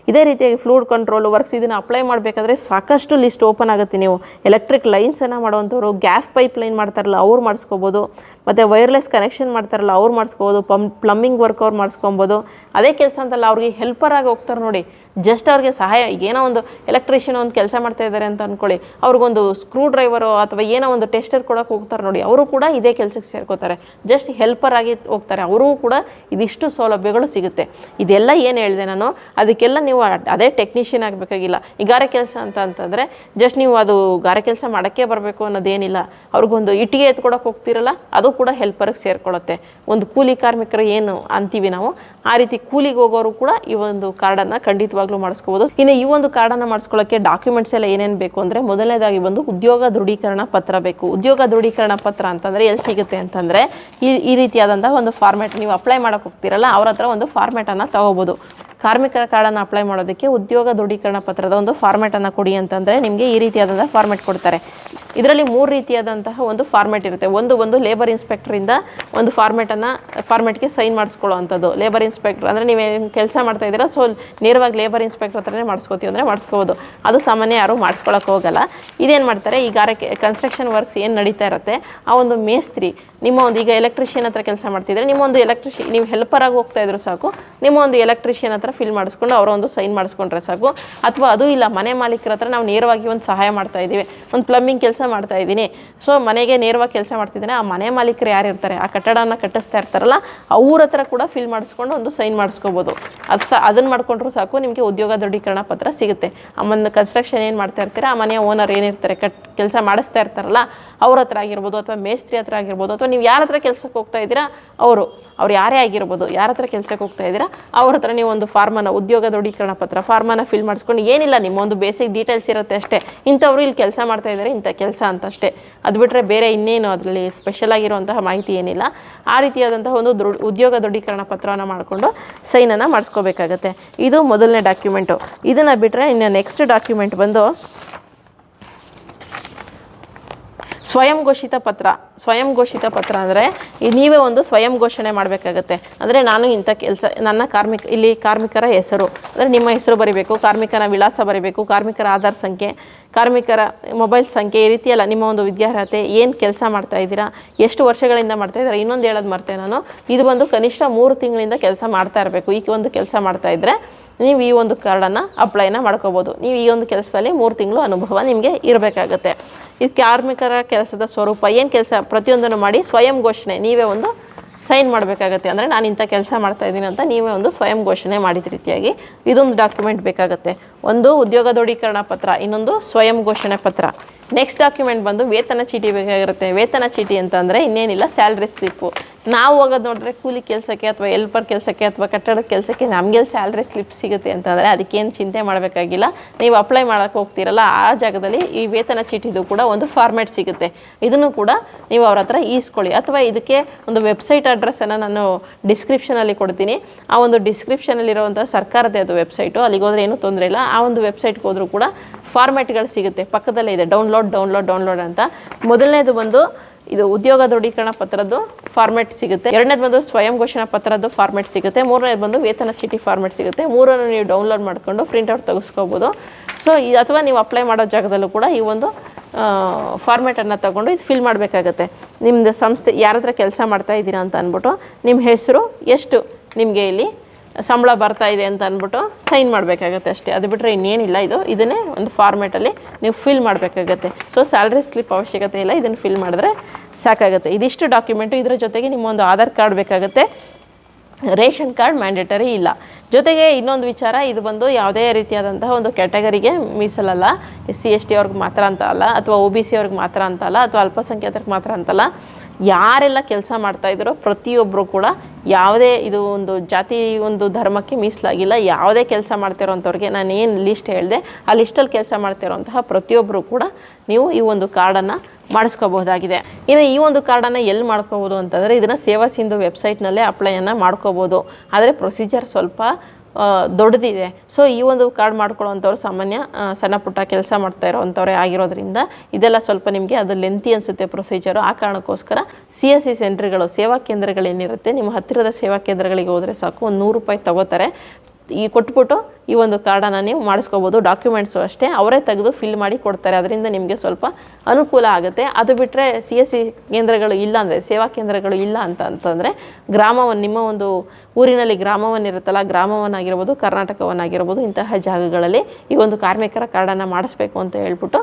ಇದೇ ರೀತಿಯಾಗಿ ಫ್ಲೂಡ್ ಕಂಟ್ರೋಲ್ ವರ್ಕ್ಸ್ ಇದನ್ನು ಅಪ್ಲೈ ಮಾಡಬೇಕಾದ್ರೆ ಸಾಕಷ್ಟು ಲಿಸ್ಟ್ ಓಪನ್ ಆಗುತ್ತೆ ನೀವು. ಎಲೆಕ್ಟ್ರಿಕ್ ಲೈನ್ಸನ್ನು ಮಾಡುವಂಥವ್ರು ಗ್ಯಾಸ್ ಪೈಪ್ ಲೈನ್ ಮಾಡ್ತಾರಲ್ಲ, ಅವ್ರು ಮಾಡಿಸ್ಕೋಬೋದು. ಮತ್ತು ವೈರ್ಲೆಸ್ ಕನೆಕ್ಷನ್ ಮಾಡ್ತಾರಲ್ಲ, ಅವ್ರು ಮಾಡಿಸ್ಕೋಬೋದು. ಪಂಪ್ ಪ್ಲಂಬಿಂಗ್ ವರ್ಕ್ ಅವ್ರು ಮಾಡಿಸ್ಕೊಬೋದು. ಅದೇ ಕೆಲಸ ಅಂತಲ್ಲ, ಅವ್ರಿಗೆ ಹೆಲ್ಪರ್ ಆಗಿ ಹೋಗ್ತಾರೆ ನೋಡಿ. ಜಸ್ಟ್ ಅವ್ರಿಗೆ ಸಹಾಯ ಏನೋ ಒಂದು ಎಲೆಕ್ಟ್ರಿಷಿಯನ್ ಒಂದು ಕೆಲಸ ಮಾಡ್ತಾ ಇದ್ದಾರೆ ಅಂತ ಅಂದ್ಕೊಳ್ಳಿ ಅವ್ರಿಗೊಂದು ಸ್ಕ್ರೂ ಡ್ರೈವರು ಅಥವಾ ಏನೋ ಒಂದು ಟೆಸ್ಟರ್ ಕೊಡೋಕೆ ಹೋಗ್ತಾರೆ ನೋಡಿ, ಅವರು ಕೂಡ ಇದೇ ಕೆಲಸಕ್ಕೆ ಸೇರ್ಕೋತಾರೆ. ಜಸ್ಟ್ ಹೆಲ್ಪರ್ ಆಗಿ ಹೋಗ್ತಾರೆ ಅವರೂ ಕೂಡ ಇದಿಷ್ಟು ಸೌಲಭ್ಯಗಳು ಸಿಗುತ್ತೆ. ಇದೆಲ್ಲ ಏನು ಹೇಳಿದೆ ನಾನು, ಅದಕ್ಕೆಲ್ಲ ನೀವು ಅದೇ ಟೆಕ್ನಿಷಿಯನ್ ಆಗಬೇಕಾಗಿಲ್ಲ. ಈ ಗಾರೆ ಕೆಲಸ ಅಂತ ಅಂತಂದರೆ ಜಸ್ಟ್ ನೀವು ಅದು ಗಾರೆ ಕೆಲಸ ಮಾಡೋಕ್ಕೆ ಬರಬೇಕು ಅನ್ನೋದೇನಿಲ್ಲ. ಅವ್ರಿಗೊಂದು ಇಟ್ಟಿಗೆ ಎತ್ಕೊಡೋಕೆ ಹೋಗ್ತಿರಲ್ಲ, ಅದು ಕೂಡ ಹೆಲ್ಪರ್ಗೆ ಸೇರ್ಕೊಳ್ಳುತ್ತೆ. ಒಂದು ಕೂಲಿ ಕಾರ್ಮಿಕರು ಏನು ಅಂತೀವಿ ನಾವು ಆ ರೀತಿ ಕೂಲಿಗೆ ಹೋಗೋರು ಕೂಡ ಈ ಒಂದು ಕಾರ್ಡನ್ನು ಖಂಡಿತವಾಗ್ಲೂ ಮಾಡಿಸ್ಕೋಬೋದು. ಇನ್ನು ಈ ಒಂದು ಕಾರ್ಡನ್ನು ಮಾಡಿಸ್ಕೊಳ್ಳೋಕ್ಕೆ ಡಾಕ್ಯುಮೆಂಟ್ಸ್ ಎಲ್ಲ ಏನೇನು ಬೇಕು ಅಂದರೆ ಮೊದಲನೇದಾಗಿ ಬಂದು ಉದ್ಯೋಗ ದೃಢೀಕರಣ ಪತ್ರ ಬೇಕು. ಉದ್ಯೋಗ ದೃಢೀಕರಣ ಪತ್ರ ಅಂತಂದರೆ ಎಲ್ಲಿ ಸಿಗುತ್ತೆ ಅಂತಂದರೆ ಈ ಈ ರೀತಿಯಾದಂಥ ಒಂದು ಫಾರ್ಮ್ಯಾಟ್ ನೀವು ಅಪ್ಲೈ ಮಾಡೋಕೆ ಹೋಗ್ತೀರಲ್ಲ ಅವ್ರ ಹತ್ರ ಒಂದು ಫಾರ್ಮ್ಯಾಟನ್ನು ತಗೋಬೋದು. ಕಾರ್ಮಿಕರ ಕಾರ್ಡನ್ನು ಅಪ್ಲೈ ಮಾಡೋದಕ್ಕೆ ಉದ್ಯೋಗ ದೃಢೀಕರಣ ಪತ್ರದ ಒಂದು ಫಾರ್ಮ್ಯಾಟನ್ನು ಕೊಡಿ ಅಂತಂದರೆ ನಿಮಗೆ ಈ ರೀತಿಯಾದಂಥ ಫಾರ್ಮ್ಯಾಟ್ ಕೊಡ್ತಾರೆ. ಇದರಲ್ಲಿ ಮೂರು ರೀತಿಯಾದಂತಹ ಒಂದು ಫಾರ್ಮೆಟ್ ಇರುತ್ತೆ. ಒಂದು ಒಂದು ಲೇಬರ್ ಇನ್ಸ್ಪೆಕ್ಟ್ರಿಂದ ಒಂದು ಫಾರ್ಮೆಟನ್ನು ಫಾರ್ಮೆಟ್ಗೆ ಸೈನ್ ಮಾಡಿಸ್ಕೊಳ್ಳೋ ಅಂಥದ್ದು ಲೇಬರ್ ಇನ್ಸ್ಪೆಕ್ಟರ್ ಅಂದರೆ ನೀವೇನು ಕೆಲಸ ಮಾಡ್ತಾ ಇದ್ದೀರಾ ಸೊ ನೇರವಾಗಿ ಲೇಬರ್ ಇನ್ಸ್ಪೆಕ್ಟ್ರ್ ಹತ್ರನೇ ಮಾಡಿಸ್ಕೋತೀವಿ ಅಂದರೆ ಮಾಡಿಸ್ಕೋಬೋದು. ಅದು ಸಾಮಾನ್ಯ ಯಾರೂ ಮಾಡಿಸ್ಕೊಳ್ಳೋಕೆ ಹೋಗಲ್ಲ. ಇದೇನು ಮಾಡ್ತಾರೆ, ಈ ಗಾರಕ್ಕೆ ಕನ್ಸ್ಟ್ರಕ್ಷನ್ ವರ್ಕ್ಸ್ ಏನು ನಡೀತಾ ಇರುತ್ತೆ, ಆ ಒಂದು ಮೇಸ್ತ್ರಿ, ನಿಮ್ಮ ಒಂದು ಈಗ ಎಲೆಕ್ಟ್ರಿಷಿಯನ್ ಹತ್ರ ಕೆಲಸ ಮಾಡ್ತಿದ್ರೆ, ನಿಮ್ಮ ಒಂದು ಎಲೆಕ್ಟ್ರಿಷಿ ನೀವು ಹೆಲ್ಪರ್ ಆಗಿ ಹೋಗ್ತಾ ಇದ್ರು ಸಾಕು, ನಿಮ್ಮ ಒಂದು ಎಲೆಕ್ಟ್ರಿಷಿಯನ್ ಹತ್ರ ಫಿಲ್ ಮಾಡಿಸ್ಕೊಂಡು ಅವರ ಒಂದು ಸೈನ್ ಮಾಡಿಸ್ಕೊಂಡ್ರೆ ಸಾಕು. ಅಥವಾ ಅದು ಇಲ್ಲ, ಮನೆ ಮಾಲೀಕರ ಹತ್ರ ನಾವು ನೇರವಾಗಿ ಒಂದು ಸಹಾಯ ಮಾಡ್ತಾ ಇದ್ದೀವಿ ಒಂದು ಪ್ಲಂಬಿಂಗ್ ಕೆಲಸ ಮಾಡ್ತಾ ಇದ್ದೀನಿ. ಸೊ ಮನೆಗೆ ನೇರವಾಗಿ ಕೆಲಸ ಮಾಡ್ತಿದ್ದೀನಿ. ಆ ಮನೆ ಮಾಲೀಕರು ಯಾರು ಇರ್ತಾರೆ? ಆ ಕಟ್ಟಡನ ಕಟ್ಟಿಸ್ತಾ ಇರ್ತಾರಲ್ಲ, ಅವ್ರ ಹತ್ರ ಕೂಡ ಫಿಲ್ ಮಾಡಿಸ್ಕೊಂಡು ಒಂದು ಸೈನ್ ಮಾಡಿಸ್ಕೋಬೋದು. ಅದು ಸಹ ಅದನ್ನು ಮಾಡ್ಕೊಂಡ್ರು ಸಾಕು, ನಿಮಗೆ ಉದ್ಯೋಗ ದೃಢೀಕರಣ ಪತ್ರ ಸಿಗುತ್ತೆ. ಆ ಒಂದು ಕನ್ಸ್ಟ್ರಕ್ಷನ್ ಏನು ಮಾಡ್ತಾ ಇರ್ತೀರ, ಆ ಮನೆಯ ಓನರ್ ಏನಿರ್ತಾರೆ ಕಟ್, ಕೆಲಸ ಮಾಡಿಸ್ತಾ ಇರ್ತಾರಲ್ಲ, ಅವ್ರ ಹತ್ರ ಆಗಿರ್ಬೋದು ಅಥವಾ ಮೇಸ್ತ್ರಿ ಹತ್ರ ಆಗಿರ್ಬೋದು, ಅಥವಾ ನೀವು ಯಾರ ಹತ್ರ ಕೆಲಸಕ್ಕೆ ಹೋಗ್ತಾ ಇದ್ದೀರಾ, ಅವರು. ಅವ್ರು ಯಾರೇ ಆಗಿರ್ಬೋದು, ಯಾರ ಹತ್ರ ಕೆಲಸಕ್ಕೆ ಹೋಗ್ತಾ ಇದ್ದೀರಾ, ಅವ್ರ ಹತ್ರ ನೀವು ಒಂದು ಫಾರ್ಮನ್ನು ಉದ್ಯೋಗ ದೃಢೀಕರಣ ಪತ್ರ ಫಾರ್ಮನ್ನು ಫಿಲ್ ಮಾಡಿಸ್ಕೊಂಡು ಏನಿಲ್ಲ ನಿಮ್ಮ ಒಂದು ಬೇಸಿಕ್ ಡೀಟೇಲ್ಸ್ ಇರುತ್ತೆ ಅಷ್ಟೇ. ಇಂಥವ್ರು ಇಲ್ಲಿ ಕೆಲಸ ಮಾಡ್ತಾ ಇದ್ದಾರೆ, ಇಂಥ ಕೆಲಸ ಅಂತ ಅಷ್ಟೇ ಅದು ಬಿಟ್ಟರೆ ಬೇರೆ ಇನ್ನೇನು ಅದರಲ್ಲಿ ಸ್ಪೆಷಲ್ ಆಗಿರುವಂತಹ ಮಾಹಿತಿ ಏನಿಲ್ಲ. ಆ ರೀತಿಯಾದಂತಹ ಒಂದು ದೃಢ ಉದ್ಯೋಗ ದೃಢೀಕರಣ ಪತ್ರವನ್ನು ಮಾಡಿಕೊಂಡು ಸೈನನ್ನು ಮಾಡಿಸ್ಕೋಬೇಕಾಗತ್ತೆ. ಇದು ಮೊದಲನೇ ಡಾಕ್ಯುಮೆಂಟು ಇದನ್ನು ಬಿಟ್ಟರೆ ಇನ್ನು ನೆಕ್ಸ್ಟ್ ಡಾಕ್ಯುಮೆಂಟ್ ಬಂದು ಸ್ವಯಂ ಘೋಷಿತ ಪತ್ರ ಸ್ವಯಂ ಘೋಷಿತ ಪತ್ರ ಅಂದರೆ ನೀವೇ ಒಂದು ಸ್ವಯಂ ಘೋಷಣೆ ಮಾಡಬೇಕಾಗತ್ತೆ. ಅಂದರೆ ನಾನು ಇಂಥ ಕೆಲಸ, ನನ್ನ ಕಾರ್ಮಿಕ, ಇಲ್ಲಿ ಕಾರ್ಮಿಕರ ಹೆಸರು, ಅಂದರೆ ನಿಮ್ಮ ಹೆಸರು ಬರೀಬೇಕು, ಕಾರ್ಮಿಕನ ವಿಳಾಸ ಬರಿಬೇಕು, ಕಾರ್ಮಿಕರ ಆಧಾರ್ ಸಂಖ್ಯೆ, ಕಾರ್ಮಿಕರ ಮೊಬೈಲ್ ಸಂಖ್ಯೆ, ಈ ರೀತಿಯಲ್ಲ ನಿಮ್ಮ ಒಂದು ವಿದ್ಯಾರ್ಹತೆ, ಏನು ಕೆಲಸ ಮಾಡ್ತಾ ಇದ್ದೀರಾ, ಎಷ್ಟು ವರ್ಷಗಳಿಂದ ಮಾಡ್ತಾ ಇದ್ದೀರಾ, ಇನ್ನೊಂದು ಹೇಳೋದು ಮರ್ತೆ ನಾನು. ಇದು ಬಂದು ಕನಿಷ್ಠ ಮೂರು ತಿಂಗಳಿಂದ ಕೆಲಸ ಮಾಡ್ತಾ ಇರಬೇಕು. ಈ ಒಂದು ಕೆಲಸ ಮಾಡ್ತಾ ಇದ್ದರೆ ನೀವು ಈ ಒಂದು ಕಾರ್ಡನ್ನು ಅಪ್ಲೈನ ಮಾಡ್ಕೋಬೋದು. ನೀವು ಈ ಒಂದು ಕೆಲಸದಲ್ಲಿ ಮೂರು ತಿಂಗಳು ಅನುಭವ ನಿಮಗೆ ಇರಬೇಕಾಗತ್ತೆ. ಇದು ಕಾರ್ಮಿಕರ ಕೆಲಸದ ಸ್ವರೂಪ, ಏನು ಕೆಲಸ ಪ್ರತಿಯೊಂದನ್ನು ಮಾಡಿ ಸ್ವಯಂ ಘೋಷಣೆ, ನೀವೇ ಒಂದು ಸೈನ್ ಮಾಡಬೇಕಾಗತ್ತೆ. ಅಂದರೆ ನಾನು ಇಂಥ ಕೆಲಸ ಮಾಡ್ತಾ ಇದ್ದೀನಿ ಅಂತ ನೀವೇ ಒಂದು ಸ್ವಯಂ ಘೋಷಣೆ ಮಾಡಿದ ರೀತಿಯಾಗಿ ಇದೊಂದು ಡಾಕ್ಯುಮೆಂಟ್ ಬೇಕಾಗುತ್ತೆ. ಒಂದು ಉದ್ಯೋಗ ದೃಢೀಕರಣ ಪತ್ರ, ಇನ್ನೊಂದು ಸ್ವಯಂ ಘೋಷಣೆ ಪತ್ರ. ನೆಕ್ಸ್ಟ್ ಡಾಕ್ಯುಮೆಂಟ್ ಬಂದು ವೇತನ ಚೀಟಿ ಬೇಕಾಗಿರುತ್ತೆ. ವೇತನ ಚೀಟಿ ಅಂತಂದರೆ ಇನ್ನೇನಿಲ್ಲ ಸ್ಯಾಲ್ರಿ ಸ್ಲಿಪ್ಪು ನಾವು ಹೋಗೋದು ನೋಡಿದ್ರೆ ಕೂಲಿ ಕೆಲಸಕ್ಕೆ ಅಥವಾ ಎಲ್ಪರ್ ಕೆಲಸಕ್ಕೆ ಅಥವಾ ಕಟ್ಟಡದ ಕೆಲಸಕ್ಕೆ ನಮಗೆಲ್ಲಿ ಸ್ಯಾಲ್ರಿ ಸ್ಲಿಪ್ ಸಿಗುತ್ತೆ ಅಂತಂದರೆ ಅದಕ್ಕೇನು ಚಿಂತೆ ಮಾಡಬೇಕಾಗಿಲ್ಲ. ನೀವು ಅಪ್ಲೈ ಮಾಡೋಕ್ಕೆ ಹೋಗ್ತೀರಲ್ಲ, ಆ ಜಾಗದಲ್ಲಿ ಈ ವೇತನ ಚೀಟಿದು ಕೂಡ ಒಂದು ಫಾರ್ಮ್ಯಾಟ್ ಸಿಗುತ್ತೆ. ಇದನ್ನು ಕೂಡ ನೀವು ಅವ್ರ ಹತ್ರ ಈಸ್ಕೊಳ್ಳಿ. ಅಥವಾ ಇದಕ್ಕೆ ಒಂದು ವೆಬ್ಸೈಟ್ ಅಡ್ರೆಸ್ಸನ್ನು ನಾನು ಡಿಸ್ಕ್ರಿಪ್ಷನಲ್ಲಿ ಕೊಡ್ತೀನಿ. ಆ ಒಂದು ಡಿಸ್ಕ್ರಿಪ್ಷನಲ್ಲಿರುವಂಥ ಸರ್ಕಾರದ ಅದು ವೆಬ್ಸೈಟು ಅಲ್ಲಿಗೆ ಹೋದರೆ ಏನೂ ತೊಂದರೆ ಇಲ್ಲ. ಆ ಒಂದು ವೆಬ್ಸೈಟ್ಗೆ ಹೋದರೂ ಕೂಡ ಫಾರ್ಮ್ಯಾಟ್ಗಳು ಸಿಗುತ್ತೆ. ಪಕ್ಕದಲ್ಲೇ ಇದೆ ಡೌನ್ಲೋಡ್ ಡೌನ್ಲೋಡ್ ಡೌನ್ಲೋಡ್ ಅಂತ. ಮೊದಲನೇದು ಬಂದು ಇದು ಉದ್ಯೋಗ ದೃಢೀಕರಣ ಪತ್ರದ್ದು ಫಾರ್ಮ್ಯಾಟ್ ಸಿಗುತ್ತೆ. ಎರಡನೇದು ಬಂದು ಸ್ವಯಂ ಘೋಷಣಾ ಪತ್ರದ್ದು ಫಾರ್ಮೆಟ್ ಸಿಗುತ್ತೆ. ಮೂರನೇದು ಬಂದು ವೇತನ ಚೀಟಿ ಫಾರ್ಮೆಟ್ ಸಿಗುತ್ತೆ. ಮೂರನ್ನು ನೀವು ಡೌನ್ಲೋಡ್ ಮಾಡಿಕೊಂಡು ಪ್ರಿಂಟ್ಔಟ್ ತೆಗೆಸ್ಕೋಬೋದು. ಸೊ ಈ ಅಥವಾ ನೀವು ಅಪ್ಲೈ ಮಾಡೋ ಜಾಗದಲ್ಲೂ ಕೂಡ ಈ ಒಂದು ಫಾರ್ಮೆಟನ್ನು ತಗೊಂಡು ಇದು ಫಿಲ್ ಮಾಡಬೇಕಾಗತ್ತೆ. ನಿಮ್ಮದು ಸಂಸ್ಥೆ ಯಾರ ಹತ್ರ ಕೆಲಸ ಮಾಡ್ತಾ ಇದ್ದೀರಾ ಅಂತ ಅಂದ್ಬಿಟ್ಟು ನಿಮ್ಮ ಹೆಸರು ಎಷ್ಟು ನಿಮಗೆ ಇಲ್ಲಿ ಸಂಬಳ ಬರ್ತಾ ಇದೆ ಅಂತ ಅಂದ್ಬಿಟ್ಟು ಸೈನ್ ಮಾಡಬೇಕಾಗತ್ತೆ ಅಷ್ಟೇ. ಅದು ಬಿಟ್ಟರೆ ಇನ್ನೇನಿಲ್ಲ ಇದು. ಇದನ್ನೇ ಒಂದು ಫಾರ್ಮೇಟಲ್ಲಿ ನೀವು ಫಿಲ್ ಮಾಡಬೇಕಾಗತ್ತೆ. ಸೊ ಸ್ಯಾಲ್ರಿ ಸ್ಲಿಪ್ ಅವಶ್ಯಕತೆ ಇಲ್ಲ. ಇದನ್ನು ಫಿಲ್ ಮಾಡಿದ್ರೆ ಸಾಕಾಗುತ್ತೆ. ಇದಿಷ್ಟು ಡಾಕ್ಯುಮೆಂಟು ಇದರ ಜೊತೆಗೆ ನಿಮ್ಮ ಒಂದು ಆಧಾರ್ ಕಾರ್ಡ್ ಬೇಕಾಗುತ್ತೆ. ರೇಷನ್ ಕಾರ್ಡ್ ಮ್ಯಾಂಡೇಟರಿ ಇಲ್ಲ. ಜೊತೆಗೆ ಇನ್ನೊಂದು ವಿಚಾರ, ಇದು ಬಂದು ಯಾವುದೇ ರೀತಿಯಾದಂತಹ ಒಂದು ಕ್ಯಾಟಗರಿಗೆ ಮೀಸಲಲ್ಲ. ಎಸ್ ಸಿ ಎಸ್ ಟಿ ಅವ್ರಿಗೆ ಮಾತ್ರ ಅಂತ ಅಲ್ಲ, ಅಥವಾ ಒ ಬಿ ಸಿ ಅವ್ರಿಗೆ ಮಾತ್ರ ಅಂತ ಅಲ್ಲ, ಅಥವಾ ಅಲ್ಪಸಂಖ್ಯಾತರಿಗೆ ಮಾತ್ರ ಅಂತಲ್ಲ ಯಾರೆಲ್ಲ ಕೆಲಸ ಮಾಡ್ತಾ ಇದ್ದಾರೋ ಪ್ರತಿಯೊಬ್ಬರು ಕೂಡ ಯಾವುದೇ ಇದು ಒಂದು ಜಾತಿ ಒಂದು ಧರ್ಮಕ್ಕೆ ಮೀಸಲಾಗಿಲ್ಲ, ಯಾವುದೇ ಕೆಲಸ ಮಾಡ್ತಿರೋಂಥವ್ರಿಗೆ ನಾನು ಏನು ಲಿಸ್ಟ್ ಹೇಳಿದೆ, ಆ ಲಿಸ್ಟಲ್ಲಿ ಕೆಲಸ ಮಾಡ್ತಿರೋಂತಹ ಪ್ರತಿಯೊಬ್ಬರು ಕೂಡ ನೀವು ಈ ಒಂದು ಕಾರ್ಡನ್ನು ಮಾಡಿಸ್ಕೋಬಹುದಾಗಿದೆ. ಇನ್ನು ಈ ಒಂದು ಕಾರ್ಡನ್ನು ಎಲ್ಲಿ ಮಾಡ್ಕೋಬೋದು ಅಂತಂದರೆ, ಇದನ್ನು ಸೇವಾ ಸಿಂಧು ವೆಬ್ಸೈಟ್ನಲ್ಲೇ ಅಪ್ಲೈಯನ್ನು ಮಾಡ್ಕೋಬೋದು. ಆದರೆ ಪ್ರೊಸೀಜರ್ ಸ್ವಲ್ಪ ದೊಡ್ಡದಿದೆ. ಸೊ ಈ ಒಂದು ಕಾರ್ಡ್ ಮಾಡ್ಕೊಳ್ಳೋವಂಥವ್ರು ಸಾಮಾನ್ಯ ಸಣ್ಣ ಪುಟ್ಟ ಕೆಲಸ ಮಾಡ್ತಾ ಇರೋವಂಥವ್ರೇ ಆಗಿರೋದ್ರಿಂದ ಇದೆಲ್ಲ ಸ್ವಲ್ಪ ನಿಮಗೆ ಅದು ಲೆಂತಿ ಅನಿಸುತ್ತೆ ಪ್ರೊಸೀಜರು ಆ ಕಾರಣಕ್ಕೋಸ್ಕರ ಸಿ ಎಸ್ ಸಿ ಸೆಂಟ್ರ್ಗಳು ಸೇವಾ ಕೇಂದ್ರಗಳೇನಿರುತ್ತೆ, ನಿಮ್ಮ ಹತ್ತಿರದ ಸೇವಾ ಕೇಂದ್ರಗಳಿಗೆ ಹೋದರೆ ಸಾಕು. ಒಂದು ನೂರು ರೂಪಾಯಿ ತಗೋತಾರೆ. ಈ ಕೊಟ್ಬಿಟ್ಟು ಈ ಒಂದು ಕಾರ್ಡನ್ನು ನೀವು ಮಾಡಿಸ್ಕೋಬೋದು. ಡಾಕ್ಯುಮೆಂಟ್ಸು ಅಷ್ಟೇ. ಅವರೇ ತೆಗೆದು ಫಿಲ್ ಮಾಡಿ ಕೊಡ್ತಾರೆ. ಅದರಿಂದ ನಿಮಗೆ ಸ್ವಲ್ಪ ಅನುಕೂಲ ಆಗುತ್ತೆ. ಅದು ಬಿಟ್ಟರೆ ಸಿ ಎಸ್ ಸಿ ಕೇಂದ್ರಗಳು ಇಲ್ಲ ಅಂದರೆ, ಸೇವಾ ಕೇಂದ್ರಗಳು ಇಲ್ಲ ಅಂತ ಅಂತಂದರೆ ಗ್ರಾಮವನ್ನು ನಿಮ್ಮ ಒಂದು ಊರಿನಲ್ಲಿ ಗ್ರಾಮವನ್ನಿರುತ್ತಲ್ಲ, ಗ್ರಾಮವನ್ನಾಗಿರ್ಬೋದು, ಕರ್ನಾಟಕವನ್ನಾಗಿರ್ಬೋದು, ಇಂತಹ ಜಾಗಗಳಲ್ಲಿ ಈ ಒಂದು ಕಾರ್ಮಿಕರ ಕಾರ್ಡನ್ನು ಮಾಡಿಸ್ಬೇಕು ಅಂತ ಹೇಳ್ಬಿಟ್ಟು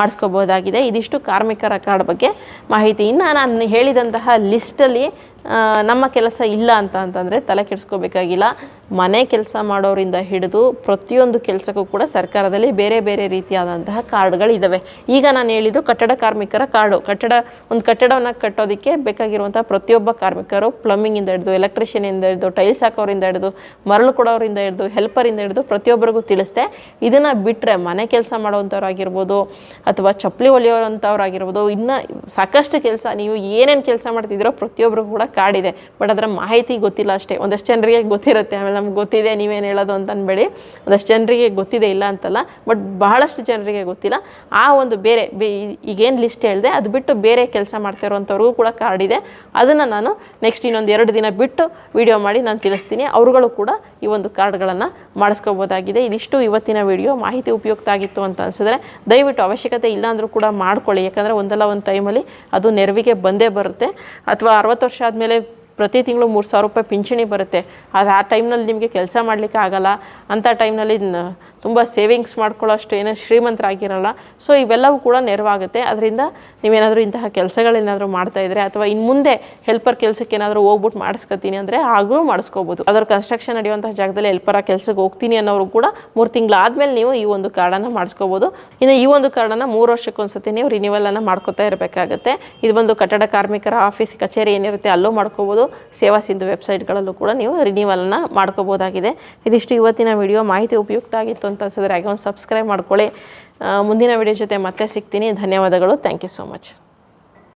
ಮಾಡಿಸ್ಕೋಬೋದಾಗಿದೆ. ಇದಿಷ್ಟು ಕಾರ್ಮಿಕರ ಕಾರ್ಡ್ ಬಗ್ಗೆ ಮಾಹಿತಿ. ಇನ್ನು ನಾನು ಹೇಳಿದಂತಹ ಲಿಸ್ಟಲ್ಲಿ ನಮ್ಮ ಕೆಲಸ ಇಲ್ಲ ಅಂತ ಅಂತಂದರೆ ತಲೆ ಕೆಡಿಸ್ಕೋಬೇಕಾಗಿಲ್ಲ. ಮನೆ ಕೆಲಸ ಮಾಡೋರಿಂದ ಹಿಡಿದು ಪ್ರತಿಯೊಂದು ಕೆಲಸಕ್ಕೂ ಕೂಡ ಸರ್ಕಾರದಲ್ಲಿ ಬೇರೆ ಬೇರೆ ರೀತಿಯಾದಂತಹ ಕಾರ್ಡ್ಗಳಿದ್ದಾವೆ ಈಗ ನಾನು ಹೇಳಿದ್ದು ಕಟ್ಟಡ ಕಾರ್ಮಿಕರ ಕಾರ್ಡು. ಕಟ್ಟಡ, ಒಂದು ಕಟ್ಟಡವನ್ನು ಕಟ್ಟೋದಕ್ಕೆ ಬೇಕಾಗಿರುವಂಥ ಪ್ರತಿಯೊಬ್ಬ ಕಾರ್ಮಿಕರು ಪ್ಲಂಬಿಂಗಿಂದ ಹಿಡಿದು ಎಲೆಕ್ಟ್ರಿಷಿಯನಿಂದ ಹಿಡಿದು, ಟೈಲ್ಸ್ ಹಾಕೋರಿಂದ ಹಿಡಿದು, ಮರಳು ಕೊಡೋರಿಂದ ಹಿಡಿದು, ಹೆಲ್ಪರಿಂದ ಹಿಡಿದು ಪ್ರತಿಯೊಬ್ಬರಿಗೂ ತಿಳಿಸ್ದೆ. ಇದನ್ನು ಬಿಟ್ಟರೆ ಮನೆ ಕೆಲಸ ಮಾಡೋವಂಥವ್ರಾಗಿರ್ಬೋದು ಅಥವಾ ಚಪ್ಪಲಿ ಹೊಲಿಯೋವಂಥವ್ರಾಗಿರ್ಬೋದು ಇನ್ನು ಸಾಕಷ್ಟು ಕೆಲಸ ನೀವು ಏನೇನು ಕೆಲಸ ಮಾಡ್ತಿದ್ದೀರೋ ಪ್ರತಿಯೊಬ್ಬರಿಗೂ ಕೂಡ ಕಾರ್ಡ್ ಇದೆ. ಬಟ್ ಅದರ ಮಾಹಿತಿ ಗೊತ್ತಿಲ್ಲ ಅಷ್ಟೇ. ಒಂದಷ್ಟು ಜನರಿಗೆ ಗೊತ್ತಿರುತ್ತೆ. ಆಮೇಲೆ ನಮ್ಗೆ ಗೊತ್ತಿದೆ ನೀವೇನು ಹೇಳೋದು ಅಂತ ಅನ್ಬೇಡಿ ಒಂದಷ್ಟು ಜನರಿಗೆ ಗೊತ್ತಿದೆ ಇಲ್ಲ ಅಂತಲ್ಲ ಬಟ್ ಬಹಳಷ್ಟು ಜನರಿಗೆ ಗೊತ್ತಿಲ್ಲ. ಆ ಒಂದು ಬೇರೆ, ಬೇ, ಈಗೇನು ಲಿಸ್ಟ್ ಹೇಳಿದೆ, ಅದು ಬಿಟ್ಟು ಬೇರೆ ಕೆಲಸ ಮಾಡ್ತಿರೋವಂಥವ್ರಿಗೂ ಕೂಡ ಕಾರ್ಡ್ ಇದೆ. ಅದನ್ನು ನಾನು ನೆಕ್ಸ್ಟ್ ಇನ್ನೊಂದು ಎರಡು ದಿನ ಬಿಟ್ಟು ವಿಡಿಯೋ ಮಾಡಿ ನಾನು ತಿಳಿಸ್ತೀನಿ. ಅವರುಗಳು ಕೂಡ ಈ ಒಂದು ಕಾರ್ಡ್ಗಳನ್ನು ಮಾಡಿಸ್ಕೋಬೋದಾಗಿದೆ. ಇದಿಷ್ಟು ಇವತ್ತಿನ ವಿಡಿಯೋ ಮಾಹಿತಿ ಉಪಯುಕ್ತ ಆಗಿತ್ತು ಅಂತ ಅನಿಸಿದ್ರೆ ದಯವಿಟ್ಟು ಅವಶ್ಯಕತೆ ಇಲ್ಲ ಅಂದರೂ ಕೂಡ ಮಾಡ್ಕೊಳ್ಳಿ. ಯಾಕಂದರೆ ಒಂದಲ್ಲ ಒಂದು ಟೈಮಲ್ಲಿ ಅದು ನೆರವಿಗೆ ಬಂದೇ ಬರುತ್ತೆ. ಅಥವಾ ಅರವತ್ತು ವರ್ಷ ಆದಮೇಲೆ ಪ್ರತಿ ತಿಂಗಳು ಮೂರು ಸಾವಿರ ರೂಪಾಯಿ ಪಿಂಚಣಿ ಬರುತ್ತೆ. ಅದು ಆ ಟೈಮ್ನಲ್ಲಿ ನಿಮಗೆ ಕೆಲಸ ಮಾಡಲಿಕ್ಕೆ ಆಗಲ್ಲ. ಅಂಥ ಟೈಮ್ನಲ್ಲಿ ತುಂಬ ಸೇವಿಂಗ್ಸ್ ಮಾಡ್ಕೊಳ್ಳೋಷ್ಟು ಏನೋ ಶ್ರೀಮಂತರಾಗಿರಲ್ಲ. ಸೊ ಇವೆಲ್ಲವೂ ಕೂಡ ನೆರವಾಗುತ್ತೆ. ಅದರಿಂದ ನೀವೇನಾದರೂ ಇಂತಹ ಕೆಲಸಗಳೇನಾದರೂ ಮಾಡ್ತಾ ಇದ್ರೆ ಅಥವಾ ಇನ್ನು ಮುಂದೆ ಹೆಲ್ಪರ್ ಕೆಲಸಕ್ಕೆ ಏನಾದರೂ ಹೋಗ್ಬಿಟ್ಟು ಮಾಡಿಸ್ಕೊತೀನಿ ಅಂದರೆ ಹಾಗೂ ಮಾಡಿಸ್ಕೋಬೋದು. ಅದರ ಕನ್ಸ್ಟ್ರಕ್ಷನ್ ನಡೆಯುವಂತಹ ಜಾಗದಲ್ಲಿ ಹೆಲ್ಪರ ಕೆಲಸಕ್ಕೆ ಹೋಗ್ತೀನಿ ಅನ್ನೋರು ಕೂಡ ಮೂರು ತಿಂಗಳಾದಮೇಲೆ ನೀವು ಈ ಒಂದು ಕಾರ್ಡನ್ನು ಮಾಡಿಸ್ಕೋಬೋದು. ಇನ್ನು ಈ ಒಂದು ಕಾರ್ಡನ್ನು ಮೂರು ವರ್ಷಕ್ಕೊಂದ್ಸತಿ ನೀವು ರಿನಿವಲನ್ನು ಮಾಡ್ಕೋತಾ ಇರಬೇಕಾಗುತ್ತೆ. ಇದು ಒಂದು ಕಟ್ಟಡ ಕಾರ್ಮಿಕರ ಆಫೀಸ್ ಕಚೇರಿ ಏನಿರುತ್ತೆ ಅಲ್ಲೂ ಮಾಡ್ಕೋಬೋದು. ಸೇವಾ ಸಿಂಧು ವೆಬ್ಸೈಟ್ಗಳಲ್ಲೂ ಕೂಡ ನೀವು ರಿನಿವಲನ್ನು ಮಾಡ್ಕೋಬೋದಾಗಿದೆ. ಇದಿಷ್ಟು ಇವತ್ತಿನ ವಿಡಿಯೋ ಮಾಹಿತಿ ಉಪಯುಕ್ತ ಆಗಿತ್ತು ಅಂತ ಅನ್ಸಿದ್ರೆ ಹಾಗೆ ಒಂದು ಸಬ್ಸ್ಕ್ರೈಬ್ ಮಾಡ್ಕೊಳ್ಳಿ. ಮುಂದಿನ ವಿಡಿಯೋ ಜೊತೆ ಮತ್ತೆ ಸಿಗ್ತೀನಿ. ಧನ್ಯವಾದಗಳು. Thank you so much